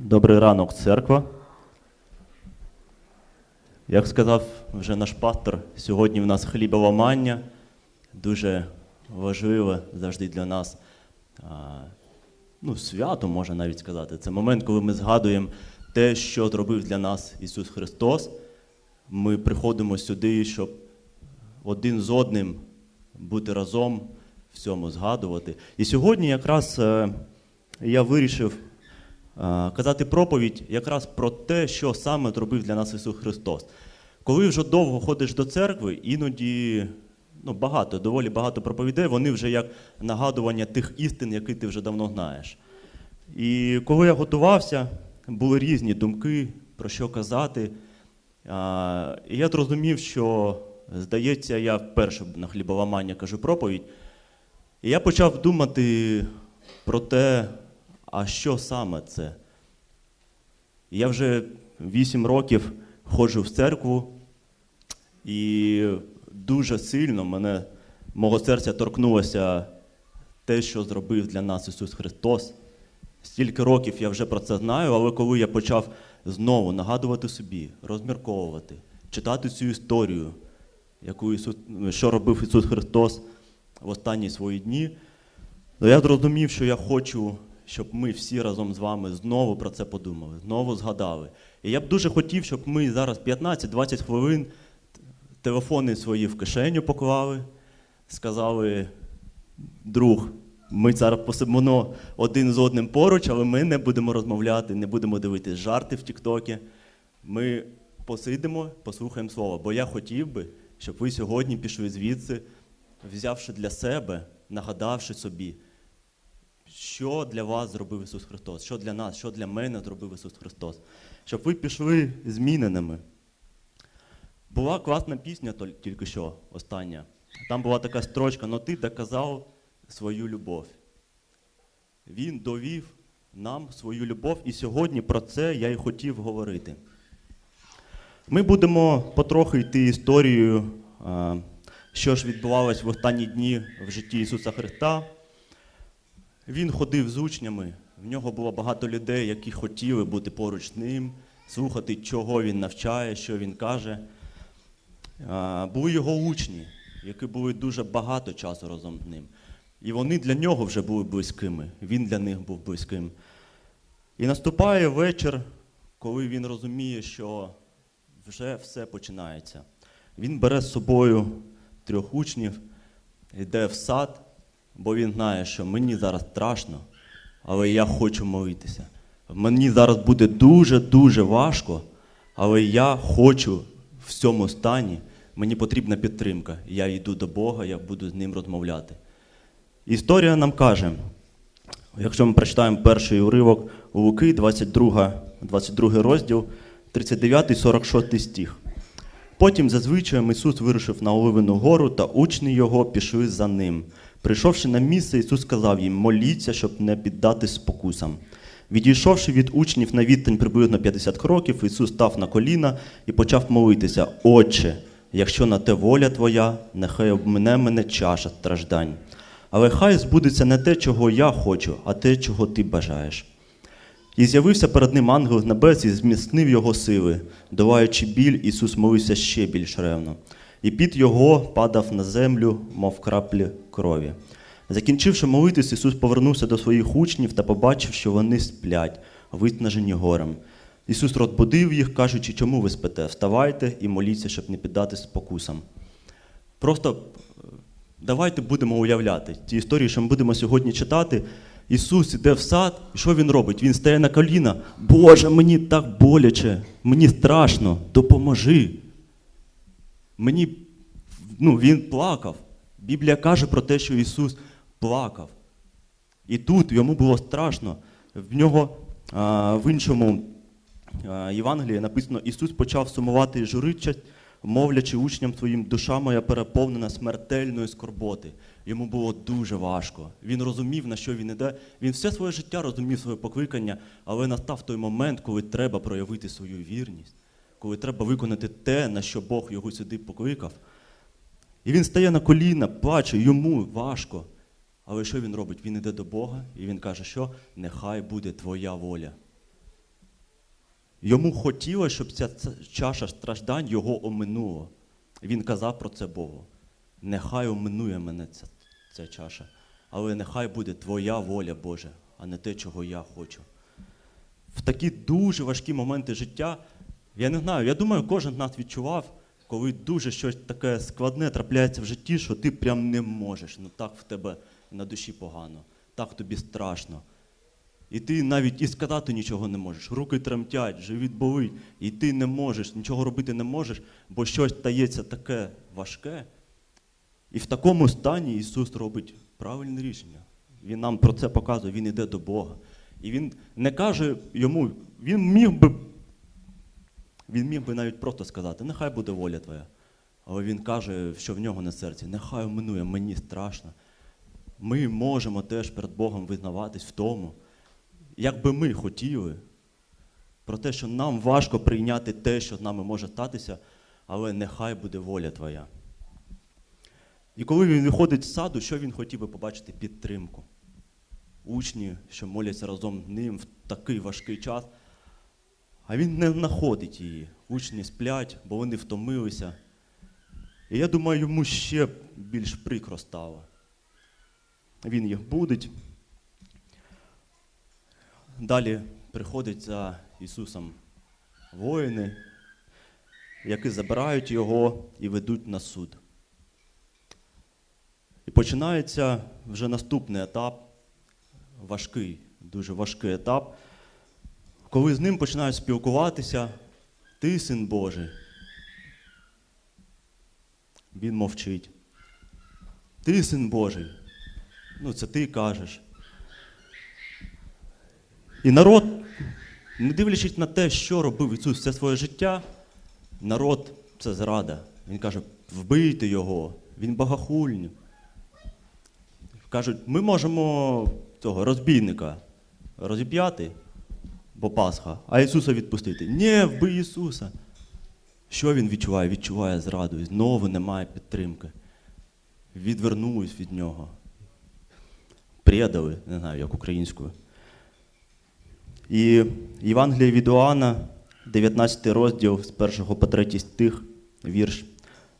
Добрий ранок, церква. Як сказав вже наш пастор, сьогодні в нас хліболамання, дуже важливе завжди для нас. Ну, свято, можна навіть сказати. Це момент, коли ми згадуємо те, що зробив для нас Ісус Христос. Ми приходимо сюди, щоб один з одним бути разом в цьому згадувати. І сьогодні якраз е, я вирішив казати проповідь якраз про те, що саме зробив для нас Ісус Христос. Коли вже довго ходиш до церкви, іноді ну, багато, доволі багато проповідей, вони вже як нагадування тих істин, які ти вже давно знаєш. І коли я готувався, були різні думки, про що казати. І я зрозумів, що, здається, я вперше на хліболамання кажу проповідь. І я почав думати про те, а що саме це. Я вже вісім років ходжу в церкву, і дуже сильно мене, мого серця торкнулося те, що зробив для нас Ісус Христос. Стільки років я вже про це знаю, але коли я почав знову нагадувати собі, розмірковувати, читати цю історію, яку Ісус, що робив Ісус Христос в останні свої дні, то я зрозумів, що я хочу, щоб ми всі разом з вами знову про це подумали, знову згадали. І я б дуже хотів, щоб ми зараз 15-20 хвилин телефони свої в кишеню поклали, сказали, друг, ми зараз посидимо один з одним поруч, але ми не будемо розмовляти, не будемо дивитись жарти в Тіктокі. Ми посидимо, послухаємо слово. Бо я хотів би, щоб ви сьогодні пішли звідси, взявши для себе, нагадавши собі, що для вас зробив Ісус Христос, що для нас, що для мене зробив Ісус Христос. Щоб ви пішли зміненими. Була класна пісня тільки що, остання. Там була така строчка, но ти доказав свою любов. Він довів нам свою любов, і сьогодні про це я і хотів говорити. Ми будемо потрохи йти історією, що ж відбувалось в останні дні в житті Ісуса Христа. Він ходив з учнями, в нього було багато людей, які хотіли бути поруч ним, слухати, чого він навчає, що він каже. Були його учні, які були дуже багато часу разом з ним. І вони для нього вже були близькими, він для них був близьким. І наступає вечір, коли він розуміє, що вже все починається. Він бере з собою трьох учнів, йде в сад, бо він знає, що мені зараз страшно, але я хочу молитися. Мені зараз буде дуже-дуже важко, але я хочу в цьому стані, мені потрібна підтримка. Я йду до Бога, я буду з ним розмовляти. Історія нам каже, якщо ми прочитаємо перший уривок у Луки, 22, 22 розділ, 39-46 стих. Потім, зазвичай, Ісус вирушив на Оливину гору, та учні його пішли за ним. Прийшовши на місце, Ісус сказав їм: моліться, щоб не піддатись спокусам. Відійшовши від учнів на відстань приблизно 50 кроків, Ісус став на коліна і почав молитися: Отче, якщо на те воля Твоя, нехай обмине мене чаша страждань. Але хай збудеться не те, чого я хочу, а те, чого ти бажаєш. І з'явився перед ним ангел з небес і зміцнив його сили. Долаючи біль, Ісус молився ще більш ревно. І під його падав на землю, мов краплі крові. Закінчивши молитись, Ісус повернувся до своїх учнів та побачив, що вони сплять, виснажені горем. Ісус розбудив їх, кажучи, чому ви спите? Вставайте і моліться, щоб не піддатись спокусам. Просто давайте будемо уявляти ті історії, що ми будемо сьогодні читати. Ісус іде в сад, і що він робить? Він стає на коліна. Боже, мені так боляче, мені страшно, допоможи. Мені, ну, він плакав. Біблія каже про те, що Ісус плакав. І тут йому було страшно. В нього а, в іншому а, Євангелії написано: Ісус почав сумувати журичать, мовлячи учням своїм, душа моя переповнена смертельної скорботи. Йому було дуже важко. Він розумів, на що він іде. Він все своє життя розумів своє покликання, але настав той момент, коли треба проявити свою вірність, коли треба виконати те, на що Бог його сюди покликав. І він стає на коліна, плаче, йому важко. Але що він робить? Він іде до Бога і він каже, що нехай буде твоя воля. Йому хотілося, щоб ця чаша страждань його оминула. Він казав про це Богу. Нехай оминує мене ця, ця чаша, але нехай буде твоя воля, Боже, а не те, чого я хочу. В такі дуже важкі моменти життя, я не знаю, я думаю, кожен нас відчував, коли дуже щось таке складне трапляється в житті, що ти прям не можеш. Ну так в тебе на душі погано, так тобі страшно. І ти навіть і сказати нічого не можеш. Руки тремтять, живіт болить, і ти не можеш, нічого робити не можеш, бо щось стається таке важке. І в такому стані Ісус робить правильне рішення. Він нам про це показує, Він йде до Бога. І Він не каже йому, він міг би, він міг би навіть просто сказати, нехай буде воля твоя. Але він каже, що в нього на серці, нехай оминує, мені страшно. Ми можемо теж перед Богом визнаватись в тому, як би ми хотіли, про те, що нам важко прийняти те, що з нами може статися, але нехай буде воля твоя. І коли він виходить з саду, що він хотів би побачити? Підтримку. Учні, що моляться разом з ним в такий важкий час, а він не знаходить її. Учні сплять, бо вони втомилися. І я думаю, йому ще більш прикро стало. Він їх будить. Далі приходять за Ісусом воїни, які забирають його і ведуть на суд. І починається вже наступний етап, важкий, дуже важкий етап, коли з ним починають спілкуватися, ти син Божий. Він мовчить. Ти син Божий. Ну, це ти кажеш. І народ, не дивлячись на те, що робив Ісус все своє життя, народ це зрада. Він каже, вбийте його, він богохульник. Кажуть, ми можемо цього розбійника розіп'яти, бо Пасха, а Ісуса відпустити. Ні, вбий Ісуса. Що він відчуває? Відчуває зраду. І знову немає підтримки. Відвернулись від нього. Предали, не знаю, як українською. І Євангеліє від Іоанна, 19 розділ з 1 по 3 стих, вірш,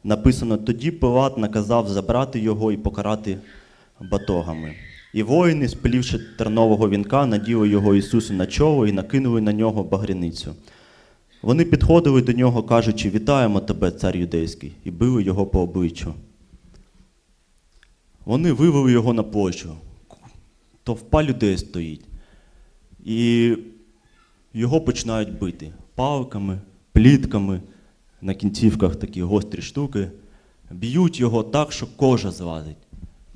написано: тоді Пилат наказав забрати його і покарати батогами. І воїни, спилівши тернового вінка, наділи його Ісусу на чоло і накинули на нього багряницю. Вони підходили до нього, кажучи, вітаємо тебе, цар юдейський, і били його по обличчю. Вони вивели його на площу. Товпа людей стоїть. І його починають бити палками, плітками, на кінцівках такі гострі штуки. Б'ють його так, що кожа злазить,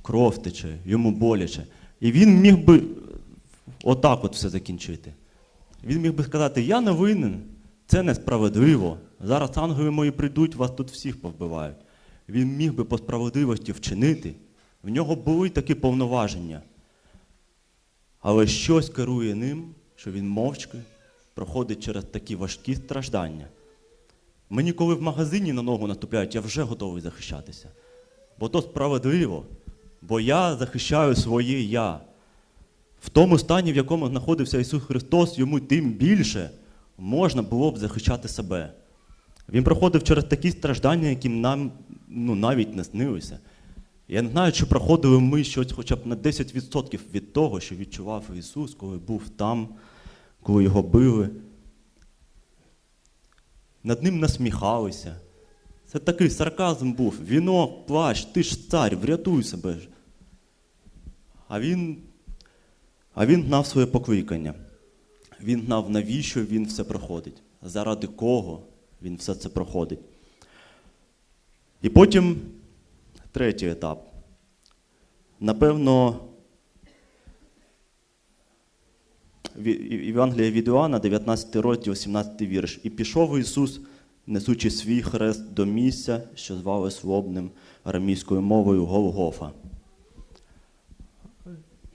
кров тече, йому боляче. І він міг би отак от все закінчити. Він міг би сказати, я не винен, це несправедливо. Зараз ангели мої прийдуть, вас тут всіх повбивають. Він міг би по справедливості вчинити. В нього були такі повноваження. Але щось керує ним, що він мовчки проходить через такі важкі страждання. Мені, коли в магазині на ногу наступляють, я вже готовий захищатися. Бо то справедливо. Бо я захищаю своє я. В тому стані, в якому знаходився Ісус Христос, йому тим більше можна було б захищати себе. Він проходив через такі страждання, які нам ну, навіть не снилися. Я не знаю, чи проходили ми щось хоча б на 10% від того, що відчував Ісус, коли був там, коли його били. Над ним насміхалися. Це такий сарказм був. Вінок, плащ, ти ж цар, врятуй себе. ж. А він, а він знав своє покликання. Він знав, навіщо він все проходить, заради кого він все це проходить. І потім третій етап. Напевно, Євангелія від Іоанна, 19 розділ, 17 вірш. І пішов Ісус, несучи свій хрест до місця, що звали словним арамійською мовою Голгофа.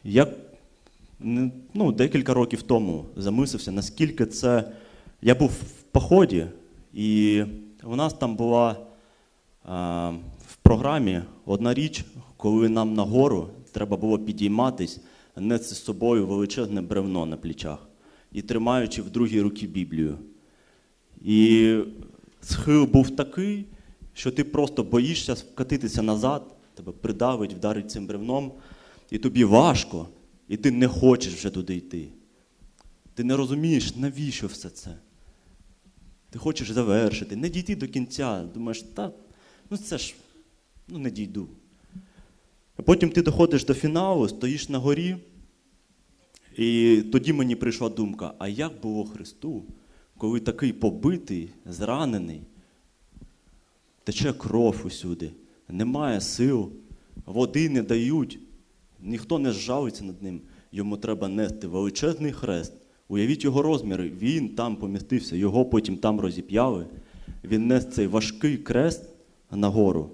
Я ну, декілька років тому замислився, наскільки це. Я був в поході, і у нас там була а, в програмі одна річ, коли нам на гору треба було підійматись, нести з собою величезне бревно на плечах і тримаючи в другій руці Біблію. І схил був такий, що ти просто боїшся вкатитися назад, тебе придавить, вдарить цим бревном, і тобі важко, і ти не хочеш вже туди йти. Ти не розумієш, навіщо все це. Ти хочеш завершити, не дійти до кінця. Думаєш, та, ну це ж ну не дійду. А потім ти доходиш до фіналу, стоїш на горі, і тоді мені прийшла думка: а як було Христу, коли такий побитий, зранений, тече кров усюди, немає сил, води не дають, ніхто не жалиться над ним. Йому треба нести величезний хрест. Уявіть його розміри, він там помістився, його потім там розіп'яли. Він нес цей важкий крест нагору.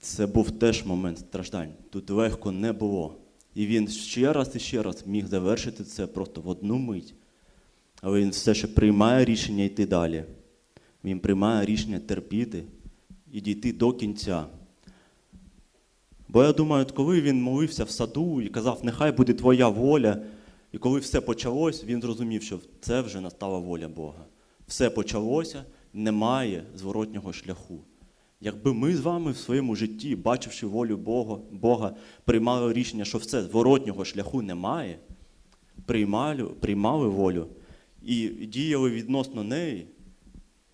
Це був теж момент страждань. Тут легко не було. І він ще раз і ще раз міг завершити це просто в одну мить. Але він все ще приймає рішення йти далі. Він приймає рішення терпіти і дійти до кінця. Бо я думаю, от коли він молився в саду і казав, нехай буде твоя воля, і коли все почалось, він зрозумів, що це вже настала воля Бога. Все почалося, немає зворотнього шляху. Якби ми з вами в своєму житті, бачивши волю Бога, Бога приймали рішення, що все зворотнього шляху немає, приймали, приймали волю і діяли відносно неї,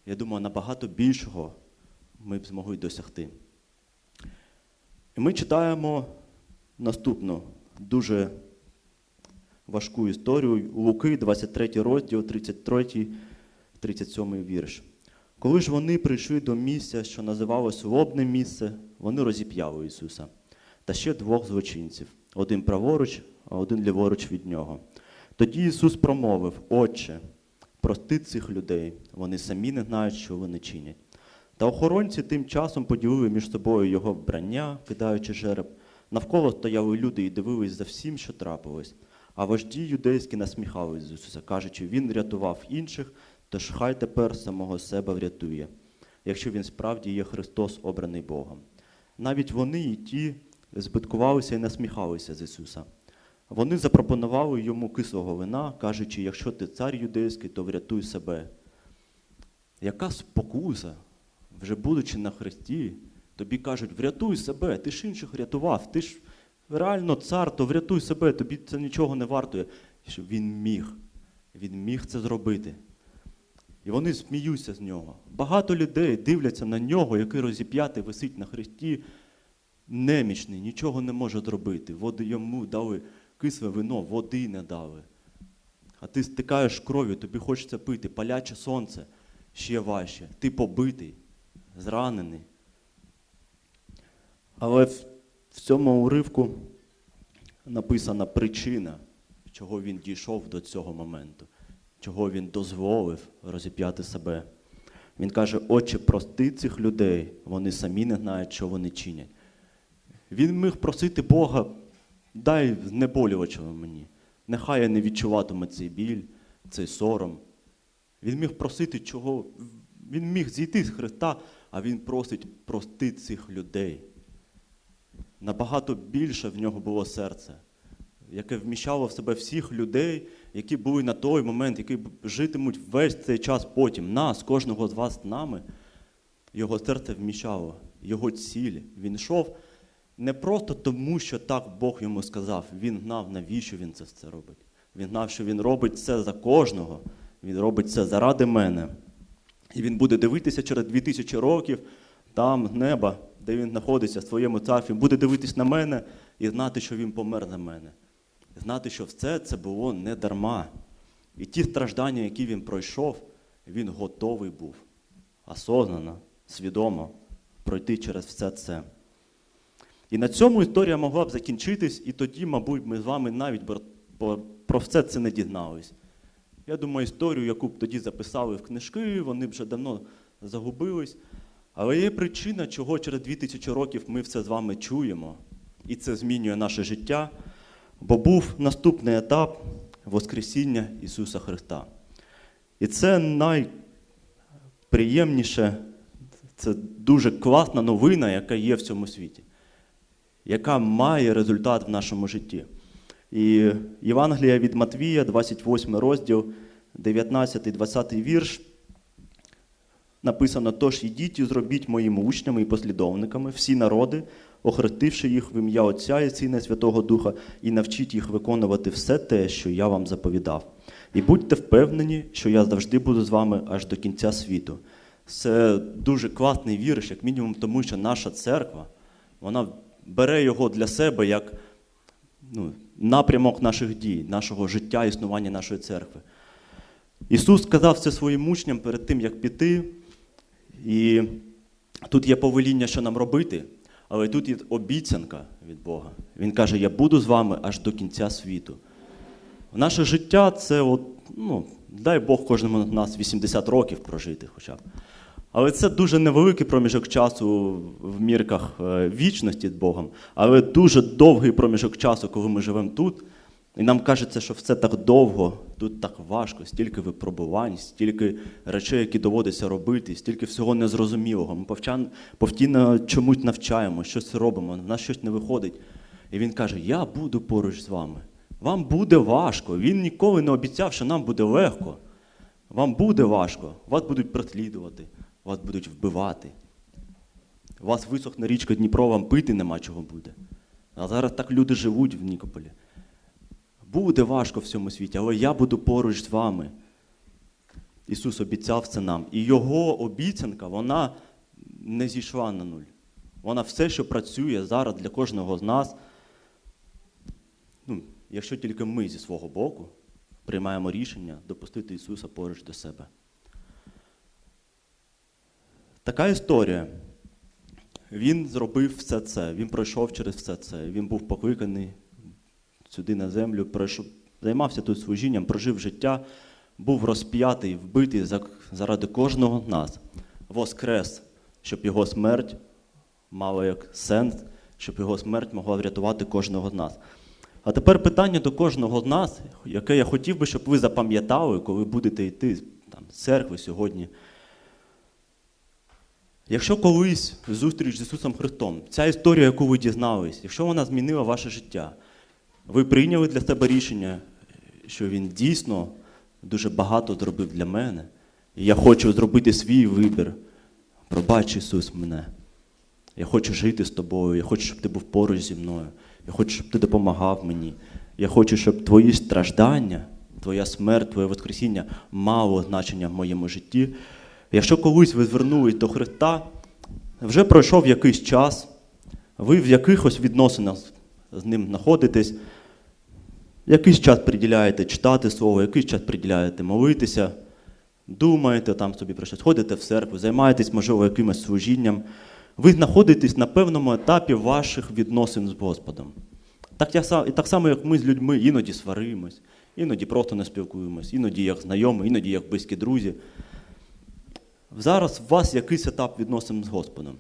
я думаю, набагато більшого ми б змогли досягти. І ми читаємо наступну дуже важку історію Луки, 23 розділ, 33, 37 вірш. Коли ж вони прийшли до місця, що називалось лобне місце, вони розіп'яли Ісуса та ще двох злочинців, один праворуч, а один ліворуч від нього. Тоді Ісус промовив: Отче, прости цих людей, вони самі не знають, що вони чинять. Та охоронці тим часом поділили між собою його вбрання, кидаючи жереб. Навколо стояли люди і дивились за всім, що трапилось. А вожді юдейські насміхались з Ісуса, кажучи, Він рятував інших, тож хай тепер самого себе врятує, якщо він справді є Христос, обраний Богом. Навіть вони і ті збиткувалися і насміхалися з Ісуса. Вони запропонували йому кислого вина, кажучи, якщо ти цар юдейський, то врятуй себе. Яка спокуса, вже будучи на Христі, тобі кажуть, врятуй себе, ти ж інших рятував, ти ж реально цар, то врятуй себе, тобі це нічого не вартує. Що він міг, він міг це зробити. І вони сміються з нього. Багато людей дивляться на нього, який розіп'ятий висить на хресті, немічний, нічого не може зробити. Води йому дали кисле вино, води не дали. А ти стикаєш кров'ю, тобі хочеться пити, паляче сонце ще важче. Ти побитий, зранений. Але в, в цьому уривку написана причина, чого він дійшов до цього моменту, чого він дозволив розіп'яти себе. Він каже, Отче, прости цих людей, вони самі не знають, що вони чинять. Він міг просити Бога, дай знеболювача мені. Нехай я не відчуватиме цей біль, цей сором. Він міг просити чого. Він міг зійти з Христа, а Він просить прости цих людей. Набагато більше в нього було серце, яке вміщало в себе всіх людей, які були на той момент, які житимуть весь цей час потім. Нас, кожного з вас з нами. Його серце вміщало, його ціль. Він йшов не просто тому, що так Бог йому сказав. Він знав, навіщо він це все робить. Він знав, що він робить це за кожного. Він робить це заради мене. І він буде дивитися через 2000 років там, неба, де він знаходиться в своєму царстві, буде дивитись на мене і знати, що він помер за мене. Знати, що все це було не дарма. І ті страждання, які він пройшов, він готовий був осознано, свідомо пройти через все це. І на цьому історія могла б закінчитись, і тоді, мабуть, ми з вами навіть про все це не дізнались. Я думаю, історію, яку б тоді записали в книжки, вони вже давно загубились. Але є причина, чого через 2000 років ми все з вами чуємо, і це змінює наше життя, бо був наступний етап Воскресіння Ісуса Христа. І це найприємніше, це дуже класна новина, яка є в цьому світі, яка має результат в нашому житті. І Євангелія від Матвія, 28 розділ 19-20 вірш. Написано: Тож ідіть і зробіть моїми учнями і послідовниками всі народи, охрестивши їх в ім'я Отця і Сина Святого Духа, і навчіть їх виконувати все те, що я вам заповідав. І будьте впевнені, що я завжди буду з вами аж до кінця світу. Це дуже класний вірш, як мінімум, тому що наша церква вона бере його для себе як ну, напрямок наших дій, нашого життя, існування нашої церкви. Ісус сказав це своїм учням перед тим, як піти. І тут є повеління, що нам робити, але тут є обіцянка від Бога. Він каже: Я буду з вами аж до кінця світу. Наше життя це, от, ну, дай Бог кожному з нас 80 років прожити хоча б. Але це дуже невеликий проміжок часу в мірках е, вічності з Богом, але дуже довгий проміжок часу, коли ми живемо тут. І нам кажеться, що все так довго, тут так важко, стільки випробувань, стільки речей, які доводиться робити, стільки всього незрозумілого. Ми постійно чомусь навчаємо, щось робимо, в нас щось не виходить. І він каже: Я буду поруч з вами. Вам буде важко. Він ніколи не обіцяв, що нам буде легко. Вам буде важко, вас будуть преслідувати, вас будуть вбивати. Вас висохне річка Дніпро, вам пити нема чого буде. А зараз так люди живуть в Нікополі. Буде важко в цьому світі, але я буду поруч з вами. Ісус обіцяв це нам. І Його обіцянка, вона не зійшла на нуль. Вона все, що працює зараз для кожного з нас, ну, якщо тільки ми зі свого боку приймаємо рішення допустити Ісуса поруч до себе. Така історія. Він зробив все це, він пройшов через все це, він був покликаний сюди на землю, пройшов, займався тут служінням, прожив життя, був розп'ятий, вбитий заради кожного з нас, воскрес, щоб його смерть мала як сенс, щоб його смерть могла врятувати кожного з нас. А тепер питання до кожного з нас, яке я хотів би, щоб ви запам'ятали, коли будете йти там, з церкви сьогодні. Якщо колись зустріч з Ісусом Христом, ця історія, яку ви дізнались, якщо вона змінила ваше життя, ви прийняли для себе рішення, що Він дійсно дуже багато зробив для мене, і я хочу зробити свій вибір. Пробач, Ісус, мене. Я хочу жити з тобою, я хочу, щоб ти був поруч зі мною. Я хочу, щоб ти допомагав мені. Я хочу, щоб твої страждання, твоя смерть, твоє Воскресіння мало значення в моєму житті. Якщо колись ви звернулись до Христа, вже пройшов якийсь час, ви в якихось відносинах з- ним знаходитесь, якийсь час приділяєте читати слово, якийсь час приділяєте молитися, думаєте там собі про щось, ходите в церкву, займаєтесь, можливо, якимось служінням. Ви знаходитесь на певному етапі ваших відносин з Господом. Так, я і так само, як ми з людьми іноді сваримось, іноді просто не спілкуємось, іноді як знайомі, іноді як близькі друзі. Зараз у вас якийсь етап відносин з Господом.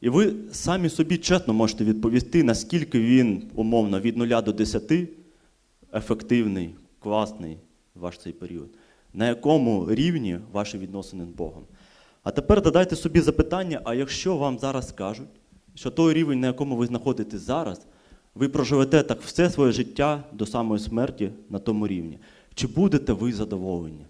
І ви самі собі чесно можете відповісти, наскільки він, умовно, від 0 до 10 ефективний, класний ваш цей період, на якому рівні ваші відносини з Богом. А тепер задайте собі запитання: а якщо вам зараз скажуть, що той рівень, на якому ви знаходитесь зараз, ви проживете так все своє життя до самої смерті на тому рівні, чи будете ви задоволені?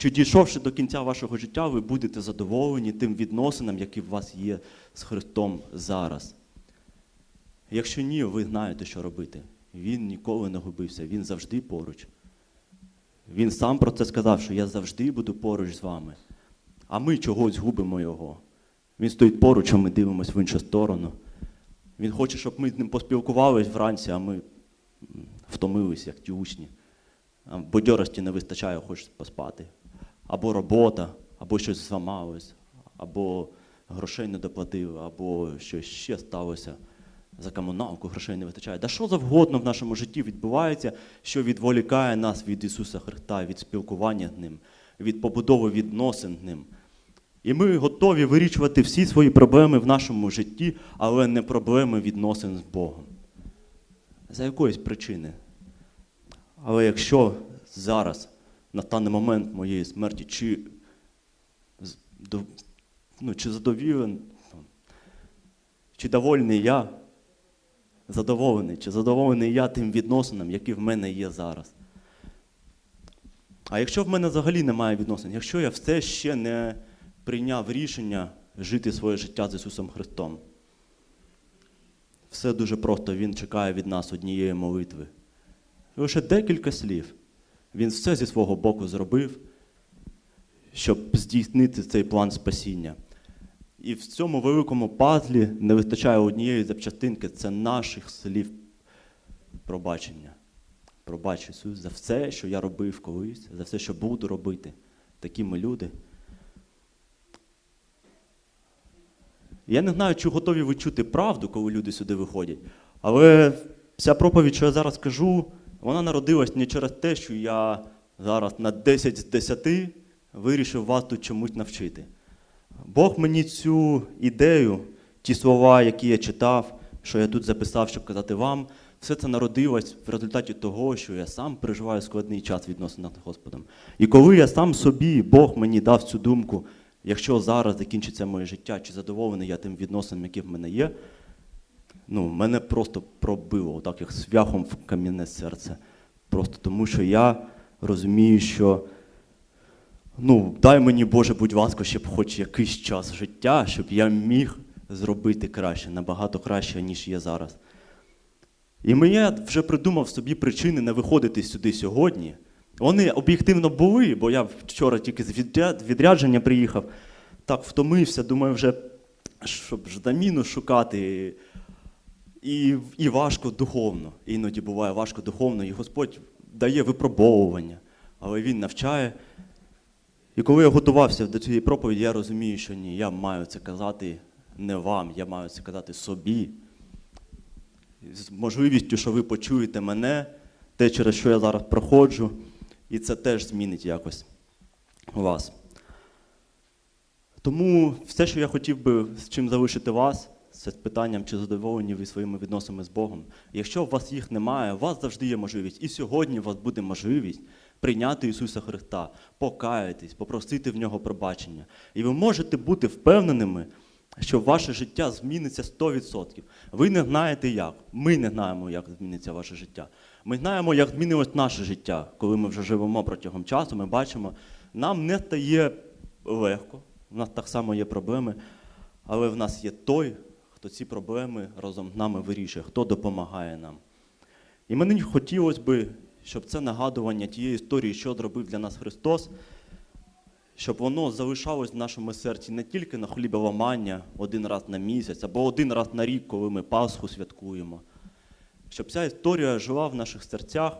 Чи дійшовши до кінця вашого життя, ви будете задоволені тим відносинам, які в вас є з Христом зараз? Якщо ні, ви знаєте, що робити. Він ніколи не губився, він завжди поруч. Він сам про це сказав, що я завжди буду поруч з вами. А ми чогось губимо його. Він стоїть поруч, а ми дивимося в іншу сторону. Він хоче, щоб ми з ним поспілкувались вранці, а ми м, втомились, як ті учні. Бодьорості не вистачає, хочеш поспати. Або робота, або щось зламалось, або грошей не доплатили, або щось ще сталося. За комуналку грошей не вистачає. Да що завгодно в нашому житті відбувається, що відволікає нас від Ісуса Христа, від спілкування з Ним, від побудови відносин з Ним. І ми готові вирішувати всі свої проблеми в нашому житті, але не проблеми відносин з Богом. За якоїсь причини. Але якщо зараз настане момент моєї смерті, чи, ну, чи задовілений, чи довольний я, задоволений, чи задоволений я тим відносинам, які в мене є зараз. А якщо в мене взагалі немає відносин, якщо я все ще не прийняв рішення жити своє життя з Ісусом Христом, все дуже просто, Він чекає від нас однієї молитви. Лише декілька слів. Він все зі свого боку зробив, щоб здійснити цей план спасіння. І в цьому великому пазлі не вистачає однієї запчастинки це наших слів пробачення. Пробач Ісус за все, що я робив колись, за все, що буду робити. Такі ми люди. Я не знаю, чи готові ви чути правду, коли люди сюди виходять. Але ця проповідь, що я зараз кажу, вона народилась не через те, що я зараз на 10 з 10 вирішив вас тут чомусь навчити. Бог мені цю ідею, ті слова, які я читав, що я тут записав, щоб казати вам, все це народилось в результаті того, що я сам переживаю складний час відносин з Господом. І коли я сам собі, Бог мені дав цю думку, якщо зараз закінчиться моє життя, чи задоволений я тим відносинам, які в мене є, ну, мене просто пробило, так як свяхом в кам'яне серце. Просто тому, що я розумію, що ну, дай мені, Боже, будь ласка, ще б хоч якийсь час життя, щоб я міг зробити краще, набагато краще, ніж є зараз. І я вже придумав собі причини не виходити сюди сьогодні. Вони об'єктивно були, бо я вчора тільки з відрядження приїхав, так втомився, думаю, вже щоб ж заміну шукати. І, і важко духовно. Іноді буває важко духовно, і Господь дає випробовування, але Він навчає. І коли я готувався до цієї проповіді, я розумію, що ні, я маю це казати не вам, я маю це казати собі. З можливістю, що ви почуєте мене, те, через що я зараз проходжу, і це теж змінить якось вас. Тому все, що я хотів би з чим залишити вас, з питанням, чи задоволені ви своїми відносинами з Богом. Якщо у вас їх немає, у вас завжди є можливість. І сьогодні у вас буде можливість прийняти Ісуса Христа, покаятись, попросити в нього пробачення. І ви можете бути впевненими, що ваше життя зміниться 100%. Ви не знаєте як. Ми не знаємо, як зміниться ваше життя. Ми знаємо, як змінилось наше життя, коли ми вже живемо протягом часу, ми бачимо, нам не стає легко, у нас так само є проблеми, але в нас є той, хто ці проблеми разом з нами вирішує, хто допомагає нам. І мені хотілося би, щоб це нагадування тієї історії, що зробив для нас Христос, щоб воно залишалось в нашому серці не тільки на хліболамання один раз на місяць або один раз на рік, коли ми Пасху святкуємо. Щоб ця історія жила в наших серцях,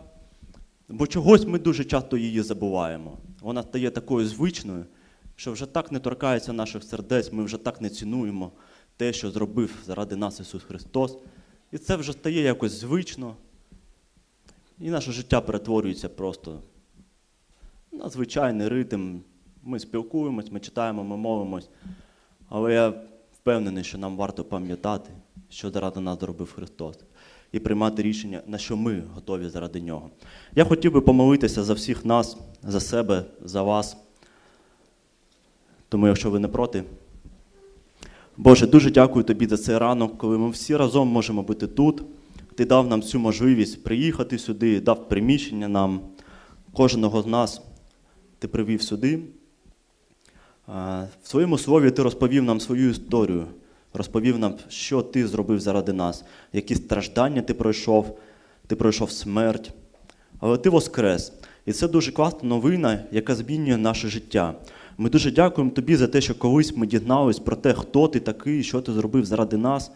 бо чогось ми дуже часто її забуваємо. Вона стає такою звичною, що вже так не торкається наших сердець, ми вже так не цінуємо те, що зробив заради нас Ісус Христос. І це вже стає якось звично. І наше життя перетворюється просто на звичайний ритм. Ми спілкуємось, ми читаємо, ми молимось. Але я впевнений, що нам варто пам'ятати, що заради нас зробив Христос, і приймати рішення, на що ми готові заради нього. Я хотів би помолитися за всіх нас, за себе, за вас. Тому, якщо ви не проти, Боже, дуже дякую тобі за цей ранок, коли ми всі разом можемо бути тут. Ти дав нам цю можливість приїхати сюди, дав приміщення нам, кожного з нас ти привів сюди. В своєму слові ти розповів нам свою історію, розповів нам, що ти зробив заради нас, які страждання ти пройшов, ти пройшов смерть, але ти воскрес. І це дуже класна новина, яка змінює наше життя. Ми дуже дякуємо тобі за те, що колись ми дізнались про те, хто ти такий, що ти зробив заради нас.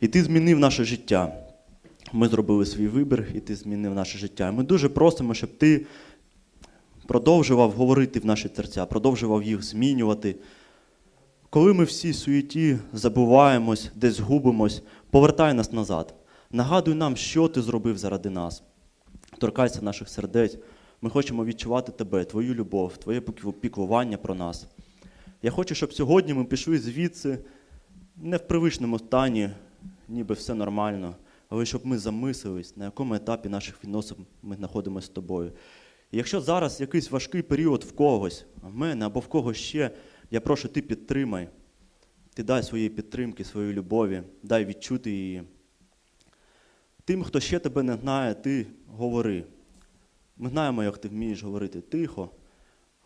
І ти змінив наше життя. Ми зробили свій вибір, і ти змінив наше життя. І ми дуже просимо, щоб ти продовжував говорити в наші серця, продовжував їх змінювати. Коли ми всі суєті забуваємось, десь губимось, повертай нас назад. Нагадуй нам, що ти зробив заради нас. Торкайся наших сердець. Ми хочемо відчувати тебе, твою любов, твоє піклування про нас. Я хочу, щоб сьогодні ми пішли звідси не в привичному стані, ніби все нормально, але щоб ми замислились, на якому етапі наших відносин ми знаходимося з тобою. І якщо зараз якийсь важкий період в когось, в мене або в когось ще, я прошу, ти підтримай. Ти дай своєї підтримки, своєї любові, дай відчути її. Тим, хто ще тебе не знає, ти говори. Ми знаємо, як ти вмієш говорити тихо,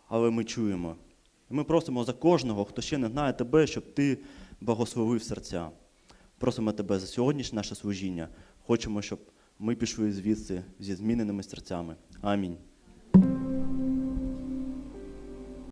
але ми чуємо. Ми просимо за кожного, хто ще не знає тебе, щоб ти благословив серця. Просимо тебе за сьогоднішнє наше служіння. Хочемо, щоб ми пішли звідси зі зміненими серцями. Амінь.